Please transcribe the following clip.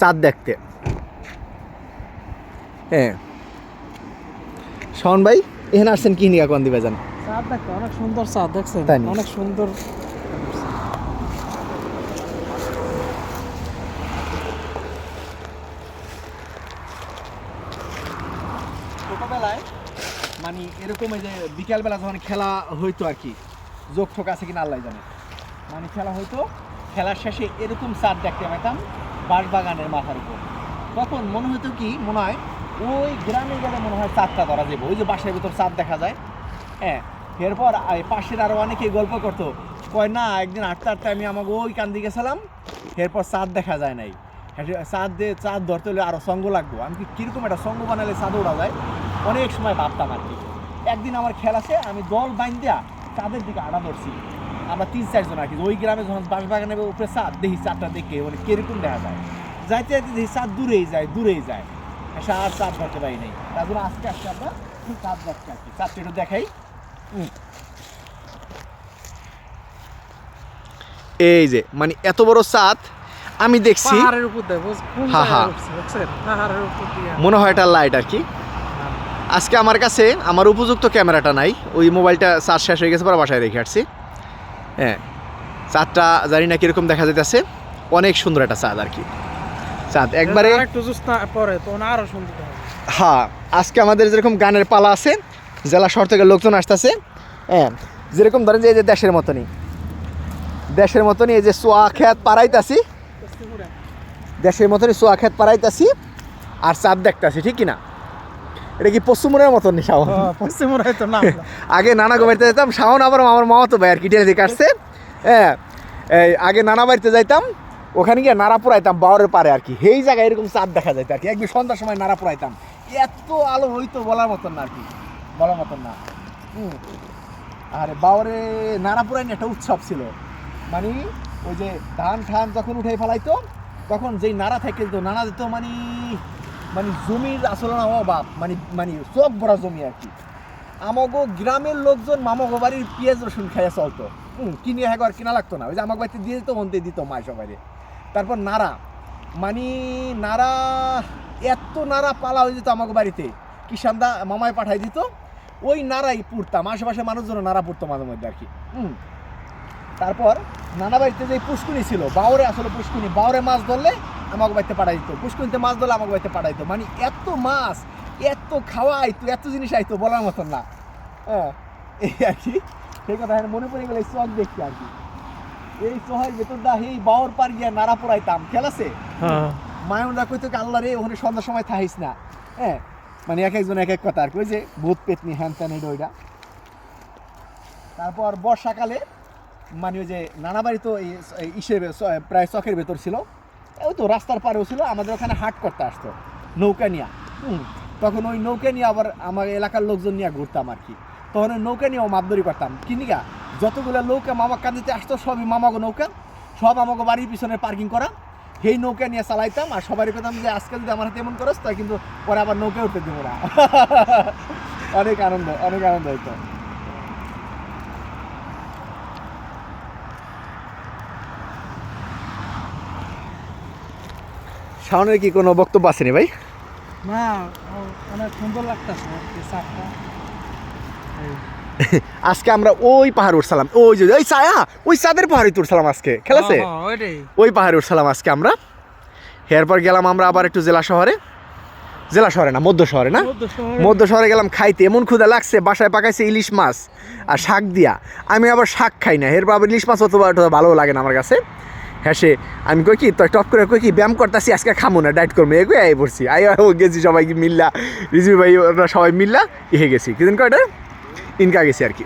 চাঁদ দেখতে। হ্যাঁ। শোন ভাই এখানে আসছেন কি নিয়ে কোন দিবে যান চাঁদ দেখতে অনেক সুন্দর চাঁদ দেখছেন? অনেক সুন্দর। ছোটবেলায় মানে এরকম যে বিকালবেলা যখন খেলা হইতো আর কি যোগ ঠোক আছে কিনা আল্লাহ জানে। মানে খেলা হইতো খেলার শেষে এরকম চাঁদ দেখতে পেতাম বাঁশবাগানের মাথার উপর। তখন মনে হতো কি, মনে হয় ওই গ্রামে গেলে মনে হয় চাঁদটা ধরা যাবে, ওই যে বাসার ভিতর চাঁদ দেখা যায়। হ্যাঁ এরপর পাশের আরও অনেকেই গল্প করতো, কয়, না, একদিন আটটা আটটা আমি আমাকে ওই কান দিকে গেছিলাম, এরপর চাঁদ দেখা যায় নাই। চাঁদ দিয়ে চাঁদ ধরতে হলে আরও সঙ্গ লাগবো। আমি কি কীরকম একটা সঙ্গ বানালে চাঁদ ওড়া যায়? অনেক সময় ভাবতাম আর কি। একদিন আমার খেয়াল আছে, আমি দল বাইন দেয়া চাঁদের দিকে আড়া ধরছি। আমরা তিন চারজন আর কি ওই গ্রামে যখন বাঁশবাগানের উপরে চাঁদ দেখি চাঁদটা দেখে মানে কীরকম দেখা যায়। যাইতে যাইতে দেখি চাঁদ দূরেই যায় দূরেই যায়। আর চাঁদ ধরতে পারি নাই। তার জন্য আজকে আজকে আমরা চাঁদ দেখছি আর কি চাঁদটা একটু দেখাই। এই যে মানে এত বড় চাঁদ আমি দেখছি মনে হয় এটা লাইট আর কি আজকে আমার কাছে আমার উপযুক্ত ক্যামেরাটা নাই। ওই মোবাইলটা চার্জ শেষ হয়ে গেছে পরে বাসায় রেখে আসছি। হ্যাঁ চাঁদটা জানি না কীরকম দেখা যাইতেছে। অনেক সুন্দর একটা চাঁদ আর কি। চাঁদ একবারে পরে তখন আরও সুন্দর হ্যাঁ আজকে আমাদের যেরকম গানের পালা আছে জেলা শহর থেকে লোকজন আসতেছে হ্যাঁ যেরকম ধরেন যে এই যে দেশের মতনই। দেশের মতনই এই যে সোয়া খেত পাড়াইতাছি। দেশের মতনই সোয়া খেত পাড়াইতাছি আর চাঁদ দেখতাছি ঠিক কিনা? এটা কি পশ্চিমবঙ্গের মতন নি শাওন পশ্চিমবঙ্গ হয়তো না। আগে নানা বাড়িতে যেতাম শাওন আবার আমার মামাতো ভাই আর কি টেনে দিকে আসছে। হ্যাঁ এই আগে নানা বাড়িতে যাইতাম ওখানে গিয়ে নাড়া আইতাম বাওয়ারের পারে আর কি। সেই জায়গায় এরকম চাঁদ দেখা যাইতো আর কি। একদিন সন্ধ্যার সময় নাড়া আইতাম এত আলো হইতো বলার মতন না আর কি বলার মতন না। আর বাওয়ারে নাড়া পুরাইনি একটা উৎসব ছিল। মানে ওই যে ধান ঠান যখন উঠে ফেলাইতো তখন যেই নাড়া থেকে দিত নাড়া দিত মানে মানে জমির আসলে না অভাব মানে মানে চোখ ভরা জমি আর কি। আমাগো গ্রামের লোকজন মামাগো বাড়ির পেঁয়াজ রসুন খাইয়া চলতো হুম কিনে হ্যাঁ আর কিনা লাগতো না। ওই যে আমাকে বাড়িতে দিয়ে দিত হন্তে দিত মায় সবাই তারপর নাড়া মানে নাড়া এত নাড়া পালা হয়ে যেত আমাকে বাড়িতে কিষানদা মামায় পাঠাই দিত। ওই নাড়াই পুড়তাম আশেপাশে মানুষজন নাড়া পুড়তো মাঝে মধ্যে আর কি। হুম তারপর নানা বাড়িতে যে পুষ্কুনি ছিল বাউরে আসলে পুষ্কুনি বাউরে মাছ ধরলে আমাকে বাড়িতে পাঠাই দিত। পুষ্কুনিতে মাছ ধরলে আমাকে বাড়িতে পাঠাই দিত। মানে এত মাছ এত খাওয়া আইতো এত জিনিস আইতো বলার মতন না। হ্যাঁ এই আর কি সেই কথা এখন মনে পড়ে গেলে এই চক দেখছি আর কি। এই চহের ভেতর দা এই বাউর পার গিয়া নাড়া পড়াইতাম খেল আছে? হ্যাঁ। মায়নরা কইতো কি আল্লাহ রে ওখানে সন্ধ্যার সময় থাকিস না। হ্যাঁ মানে এক একজন এক এক কথা আর কি। ওই যে ভূত পেতনি হ্যান ত্যান এটা ওইটা তারপর বর্ষাকালে মানে ওই যে নানা বাড়ি তো এই চ- প্রায় চকের ভেতর ছিল। ওই তো রাস্তার পাড়েও ছিল, আমাদের ওখানে হাট করতে আসতো, নৌকা নিয়ে। তখন ওই নৌকা নিয়ে আবার আমার এলাকার লোকজন নিয়ে ঘুরতাম আর কি। তখন ওই নৌকা নিয়েও মাপদরি করতাম। কিনিকা যতগুলো নৌকা মামা কান্দিতে আসতো, সবই মামাগো নৌকা, সব আমাকে বাড়ির পিছনে পার্কিং করা। সেই নৌকা নিয়ে চালাইতাম আর সবারই কথাম যে, আজকে যদি আমার হাতে এমন করস, তাই কিন্তু পরে আবার নৌকা উঠতে দেবো না। অনেক আনন্দ অনেক আনন্দ হইতো। শাওনের কি কোনো বক্তব্য আসেনি ভাই? না অনেক সুন্দর লাগতেছে আজকে আমরা ওই পাহাড় উঠছিলাম। ওই যে ওই ছায়া ওই চাঁদের পাহাড়ে উঠছিলাম আজকে খেলাছে? হ্যাঁ, হ্যাঁ, ওই পাহাড়ে উঠছিলাম আজকে আমরা। এরপর গেলাম আমরা আবার একটু জেলা শহরে। জেলা শহরে না মধ্য শহরে না? মধ্য শহরে- গেলাম খাইতে। এমন ক্ষুদা লাগছে বাসায় পাকাইছে ইলিশ মাছ আর শাক দিয়া। আমি আবার শাক খাই না এরপর আবার ইলিশ মাছ অত অত ভালো লাগে না আমার কাছে। হ্যাঁ আমি কই কি, তো টপ করে কই কি, ব্যায়াম করতেছি, আজকে খামো না, ডায়েট করব এগুলো আই পড়ছি। আই ও গেছি সবাই মিল্লা রিজু ভাই, ওরা সবাই মিল্লা ইহে গেছি। কিদিন কয়টা ইনকা গেছি আর কি।